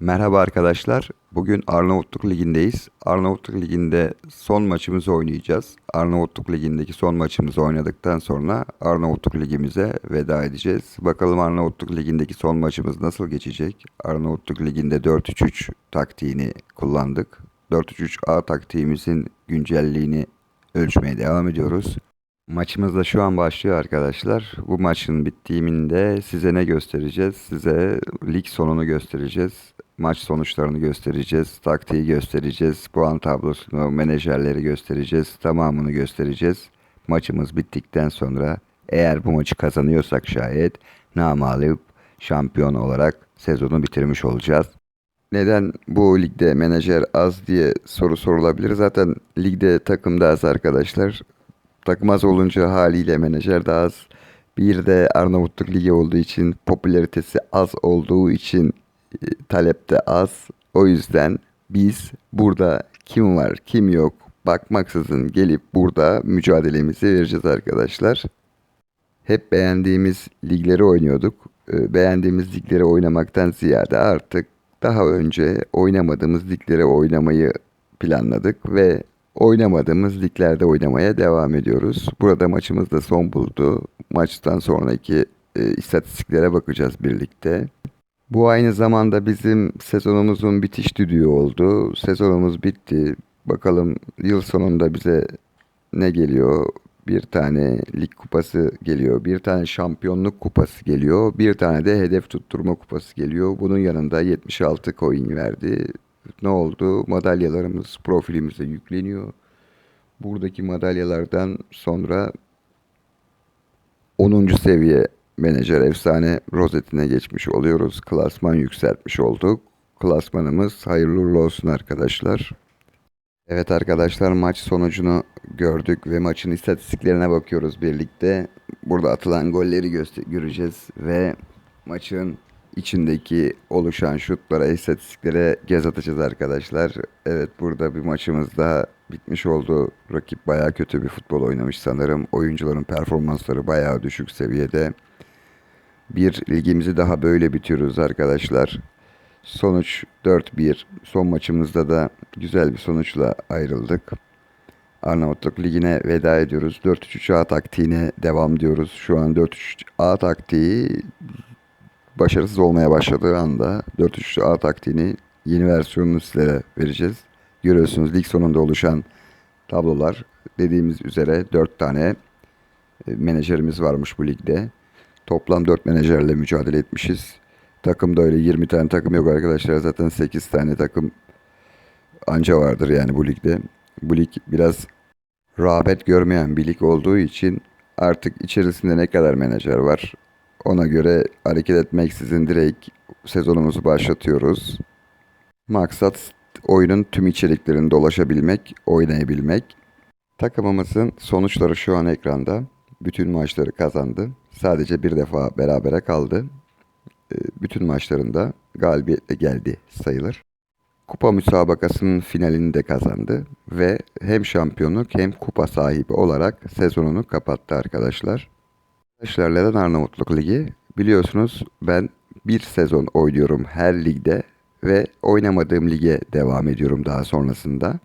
Merhaba arkadaşlar. Bugün Arnavutluk Ligi'ndeyiz. Arnavutluk Ligi'nde son maçımızı oynayacağız. Arnavutluk Ligi'ndeki son maçımızı oynadıktan sonra Arnavutluk Ligi'mize veda edeceğiz. Bakalım Arnavutluk Ligi'ndeki son maçımız nasıl geçecek? Arnavutluk Ligi'nde 4-3-3 taktiğini kullandık. 4-3-3 A taktiğimizin güncelliğini ölçmeye devam ediyoruz. Maçımız da şu an başlıyor arkadaşlar. Bu maçın bittiğinde size ne göstereceğiz? Size lig sonunu göstereceğiz. Maç sonuçlarını göstereceğiz. Taktiği göstereceğiz. Puan tablosunu, menajerleri göstereceğiz. Tamamını göstereceğiz. Maçımız bittikten sonra eğer bu maçı kazanıyorsak şayet namalip şampiyon olarak sezonu bitirmiş olacağız. Neden bu ligde menajer az diye soru sorulabilir. Zaten ligde takım da az arkadaşlar. Takım az olunca haliyle menajer de az. Bir de Arnavutluk Ligi olduğu için popülaritesi az olduğu için e, talep de az. O yüzden biz burada kim var kim yok bakmaksızın gelip burada mücadelemizi vereceğiz arkadaşlar. Hep beğendiğimiz ligleri oynuyorduk. E, Beğendiğimiz ligleri oynamaktan ziyade artık daha önce oynamadığımız ligleri oynamayı planladık ve oynamadığımız liglerde oynamaya devam ediyoruz. Burada maçımız da son buldu. Maçtan sonraki e, istatistiklere bakacağız birlikte. Bu aynı zamanda bizim sezonumuzun bitiş düdüğü oldu. Sezonumuz bitti. Bakalım yıl sonunda bize ne geliyor? Bir tane lig kupası geliyor. Bir tane şampiyonluk kupası geliyor. Bir tane de hedef tutturma kupası geliyor. Bunun yanında 76 coin verdi. Ne oldu? Madalyalarımız profilimize yükleniyor. Buradaki madalyalardan sonra 10. seviye menajer efsane rozetine geçmiş oluyoruz. Klasman yükseltmiş olduk. Klasmanımız hayırlı olsun arkadaşlar. Evet arkadaşlar maç sonucunu gördük ve maçın istatistiklerine bakıyoruz birlikte. Burada atılan golleri göreceğiz ve maçın içindeki oluşan şutlara, istatistiklere göz atacağız arkadaşlar. Evet burada bir maçımız daha bitmiş oldu. Rakip bayağı kötü bir futbol oynamış sanırım. Oyuncuların performansları bayağı düşük seviyede. Bir ligimizi daha böyle bitiriyoruz arkadaşlar. Sonuç 4-1. Son maçımızda da güzel bir sonuçla ayrıldık. Arnavutluk Ligi'ne veda ediyoruz. 4-3-3 A taktiğine devam diyoruz. Şu an 4-3-3 A taktiği başarısız olmaya başladığı anda 4-3-3 A taktiğini yeni versiyonunu sizlere vereceğiz. Görüyorsunuz lig sonunda oluşan tablolar. Dediğimiz üzere 4 tane e, menajerimiz varmış bu ligde. Toplam 4 menajerle mücadele etmişiz. Takımda öyle 20 tane takım yok arkadaşlar. Zaten 8 tane takım anca vardır yani bu ligde. Bu lig biraz rağbet görmeyen bir lig olduğu için artık içerisinde ne kadar menajer var ona göre hareket etmeksizin direkt sezonumuzu başlatıyoruz. Maksat oyunun tüm içeriklerinde dolaşabilmek, oynayabilmek. Takımımızın sonuçları şu an ekranda. Bütün maçları kazandı. Sadece bir defa berabere kaldı. Ee, Bütün maçlarında galibiyetle geldi sayılır. Kupa müsabakasının finalini de kazandı ve hem şampiyonluk hem kupa sahibi olarak sezonunu kapattı arkadaşlar. Arkadaşlar neden Arnavutluk Ligi? Biliyorsunuz ben bir sezon oynuyorum her ligde ve oynamadığım lige devam ediyorum daha sonrasında.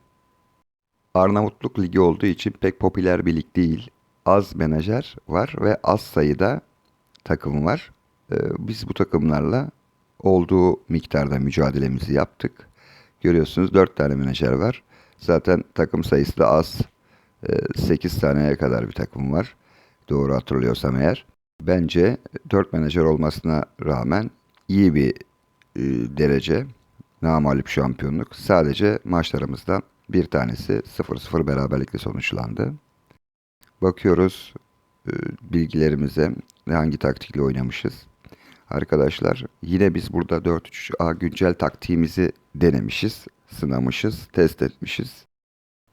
Arnavutluk Ligi olduğu için pek popüler bir lig değil. Az menajer var ve az sayıda takım var. Ee, Biz bu takımlarla olduğu miktarda mücadelemizi yaptık. Görüyorsunuz 4 tane menajer var. Zaten takım sayısı da az. 8 taneye kadar bir takım var. Doğru hatırlıyorsam eğer. Bence 4 menajer olmasına rağmen iyi bir e, derece. Namalip şampiyonluk. Sadece maçlarımızdan bir tanesi 0-0 beraberlikle sonuçlandı. Bakıyoruz e, bilgilerimize hangi taktikle oynamışız. Arkadaşlar yine biz burada 4-3-3-A güncel taktiğimizi denemişiz, sınamışız, test etmişiz.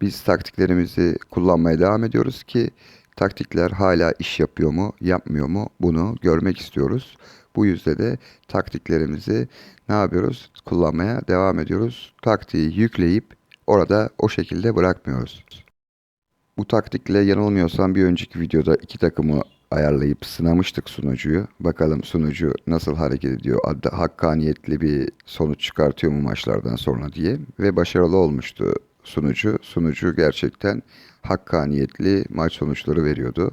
Biz taktiklerimizi kullanmaya devam ediyoruz ki taktikler hala iş yapıyor mu, yapmıyor mu bunu görmek istiyoruz. Bu yüzden de taktiklerimizi ne yapıyoruz? Kullanmaya devam ediyoruz. Taktiği yükleyip orada o şekilde bırakmıyoruz. Bu taktikle yanılmıyorsam bir önceki videoda iki takımı ayarlayıp sınamıştık sunucuyu. Bakalım sunucu nasıl hareket ediyor, hakkaniyetli bir sonuç çıkartıyor mu maçlardan sonra diye. Ve başarılı olmuştu sunucu. Sunucu gerçekten hakkaniyetli maç sonuçları veriyordu.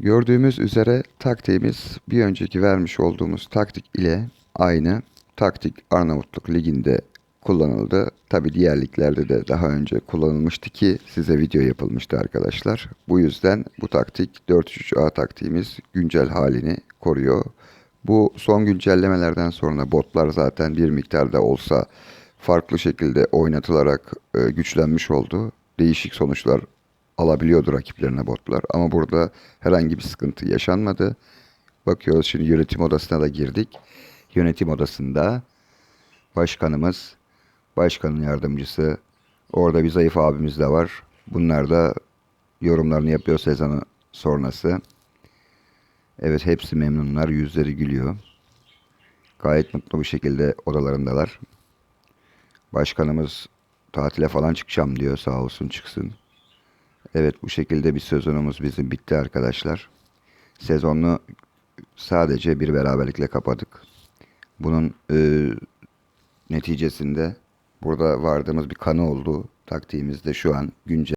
Gördüğümüz üzere taktiğimiz bir önceki vermiş olduğumuz taktik ile aynı. Taktik Arnavutluk Ligi'nde kullanıldı. Tabi diğer liglerde de daha önce kullanılmıştı ki size video yapılmıştı arkadaşlar. Bu yüzden bu taktik 4-3-3-A taktiğimiz güncel halini koruyor. Bu son güncellemelerden sonra botlar zaten bir miktarda olsa farklı şekilde oynatılarak e, güçlenmiş oldu. Değişik sonuçlar alabiliyordu rakiplerine botlar. Ama burada herhangi bir sıkıntı yaşanmadı. Bakıyoruz şimdi yönetim odasına da girdik. Yönetim odasında başkanımız, başkanın yardımcısı, orada bir zayıf abimiz de var. Bunlar da yorumlarını yapıyor sezonu sonrası. Evet hepsi memnunlar, yüzleri gülüyor. Gayet mutlu bir şekilde odalarındalar. Başkanımız tatile falan çıkacağım diyor sağ olsun çıksın. Evet bu şekilde bir sezonumuz bizim bitti arkadaşlar. Sezonu sadece bir beraberlikle kapadık. Bunun e, neticesinde burada vardığımız bir kanı oldu. Taktiğimiz de şu an güncel.